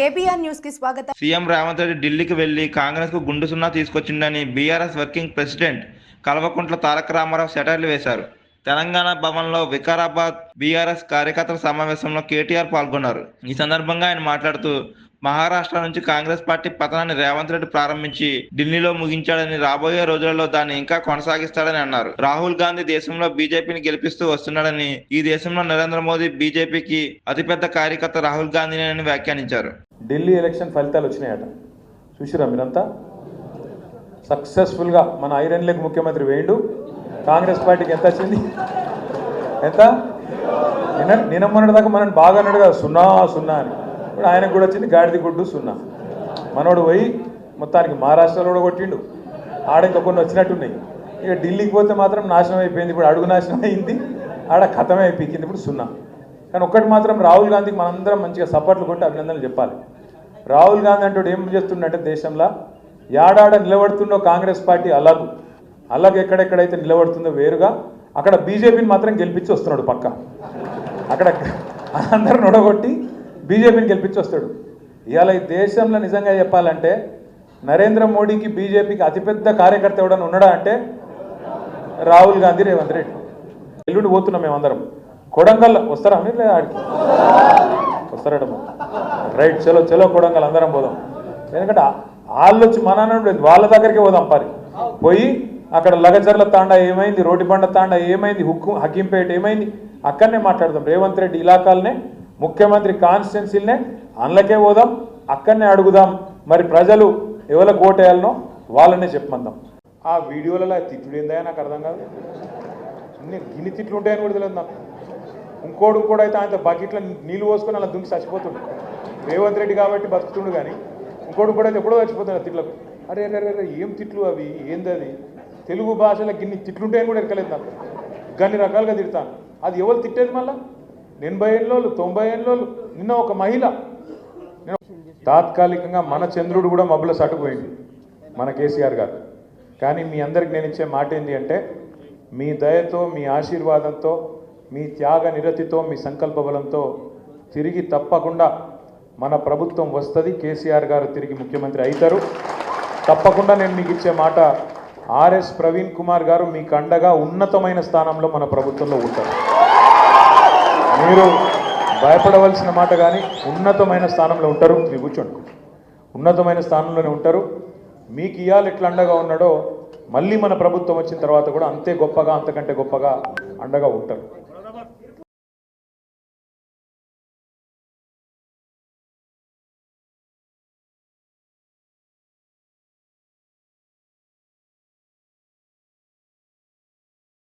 KBR న్యూస్కి స్వాగతం. CM Revanth Reddy ఢిల్లీకి వెళ్ళి కాంగ్రెస్కు గుండు సున్నా తీసుకొచ్చిండని BRS working president Kalvakuntla Taraka Rama Rao సెటైర్లు వేశారు. తెలంగాణ భవన్లో వికారాబాద్ బీఆర్ఎస్ కార్యకర్తల సమావేశంలో కేటీఆర్ పాల్గొన్నారు. ఈ సందర్భంగా ఆయన మాట్లాడుతూ మహారాష్ట్ర నుంచి కాంగ్రెస్ పార్టీ పతనాన్ని రేవంత్ రెడ్డి ప్రారంభించి ఢిల్లీలో ముగించాడని రాబోయే రోజులలో దాన్ని ఇంకా కొనసాగిస్తాడని అన్నారు. రాహుల్ గాంధీ దేశంలో బీజేపీని గెలిపిస్తూ వస్తున్నాడని ఈ దేశంలో నరేంద్ర మోదీ బీజేపీకి అతిపెద్ద కార్యకర్త రాహుల్ గాంధీని వ్యాఖ్యానించారు. ఢిల్లీ ఎలక్షన్ ఫలితాలు వచ్చినాయట. చూసిరా మీరంతా? సక్సెస్ఫుల్గా మన ఐరన్ లెగ్ ముఖ్యమంత్రి వేయండు. కాంగ్రెస్ పార్టీకి ఎంత వచ్చింది? ఎంత? నిన్న నిన్న దాకా మనం బాగా అన్నాడు కదా సున్నా సున్నా అని. ఇప్పుడు ఆయనకు కూడా వచ్చింది గాడిది గుడ్డు సున్నా. మనోడు పోయి మొత్తానికి మహారాష్ట్రలో కూడా కొట్టిండు. ఆడ ఇంకా కొన్ని వచ్చినట్టున్నాయి. ఇక ఢిల్లీకి పోతే మాత్రం నాశనం అయిపోయింది. ఇప్పుడు అడుగు నాశనం అయింది. ఆడ కథమే అయిపోయింది. ఇప్పుడు సున్నా. కానీ ఒక్కటి మాత్రం రాహుల్ గాంధీకి మనందరం మంచిగా సపోర్ట్లు కొట్టి అభినందనలు చెప్పాలి. రాహుల్ గాంధీ అంటూ ఏం చేస్తుండంటే దేశంలో యాడాడ నిలబడుతుండో కాంగ్రెస్ పార్టీ అలాగు. అలాగే ఎక్కడెక్కడైతే నిలబడుతుందో వేరుగా అక్కడ బీజేపీని మాత్రం గెలిపించి వస్తున్నాడు పక్క. అక్కడ అందరూ నొడగొట్టి బీజేపీని గెలిపించి వస్తాడు. ఇవాళ ఈ దేశంలో నిజంగా చెప్పాలంటే నరేంద్ర మోడీకి బీజేపీకి అతిపెద్ద కార్యకర్త ఎవడన్నా ఉన్నాడా అంటే రాహుల్ గాంధీ రేవంత్ రెడ్డి. ఎల్లుండి పోతున్నాం మేమందరం. కొడంగల్ వస్తారా మీరు లేదా ఆడికి? వస్తారట రైట్ చలో చలో కొడంగల్ అందరం పోదాం. ఎందుకంటే వాళ్ళు వచ్చి మన అన్నాడు వాళ్ళ దగ్గరికి పోదాం పరి. పోయి అక్కడ లగజర్ల తాండా ఏమైంది రోడ్డుబండ తాండా ఏమైంది హుక్కు హకీంపేట ఏమైంది అక్కడనే మాట్లాడదాం. రేవంత్ రెడ్డి ఇలాకాలనే ముఖ్యమంత్రి కాన్స్టిట్యున్సీలనే అందులోకే పోదాం అక్కడనే అడుగుదాం. మరి ప్రజలు ఎవరికి ఓటేయాలనో వాళ్ళనే చెప్పమందాం. ఆ వీడియోలలో తిట్టుడు ఏందా నాకు అర్థం కాదు. గిన్ని తిట్లు ఉంటాయని కూడా తెలియదు నాకు. ఇంకోడు కూడా అయితే ఆయన బకెట్లో నీళ్ళు పోసుకొని అలా దుంకి చచ్చిపోతుండు. రేవంత్ రెడ్డి కాబట్టి బతుకుతుండు కానీ ఇంకోడు కూడా అయితే ఎప్పుడో చచ్చిపోతున్నాడు తిట్లకు. అరే అరే అరే, ఏం తిట్లు అవి? ఏంది అది తెలుగు భాషలో గిన్ని తిట్లుంటాయని కూడా ఎక్కలేదు నాకు. గన్ని రకాలుగా తిడతాను అది ఎవరు తిట్టేది మళ్ళా? ఎనభై ఏళ్ళోళ్ళు తొంభై ఏళ్ళోళ్ళు నిన్న ఒక మహిళ. తాత్కాలికంగా మన చంద్రుడు కూడా మబ్బుల సటుపోయింది మన కేసీఆర్ గారు. కానీ మీ అందరికి నేను ఇచ్చే మాట ఏంటి అంటే మీ దయతో మీ ఆశీర్వాదంతో మీ త్యాగ నిరతితో మీ సంకల్ప బలంతో తిరిగి తప్పకుండా మన ప్రభుత్వం వస్తుంది. కేసీఆర్ గారు తిరిగి ముఖ్యమంత్రి అవుతారు తప్పకుండా నేను మీకు ఇచ్చే మాట ఆర్ఎస్ ప్రవీణ్ కుమార్ గారు మీకు అండగా ఉన్నతమైన స్థానంలో మన ప్రభుత్వంలో ఉంటారు. మీరు భయపడవలసిన మాట కానీ ఉన్నతమైన స్థానంలో ఉంటారు. మీరు కూర్చోండి. ఉన్నతమైన స్థానంలోనే ఉంటారు. మీకు ఇవాళ ఎట్లా అండగా ఉన్నాడో మళ్ళీ మన ప్రభుత్వం వచ్చిన తర్వాత కూడా అంతే గొప్పగా అంతకంటే గొప్పగా అండగా ఉంటారు.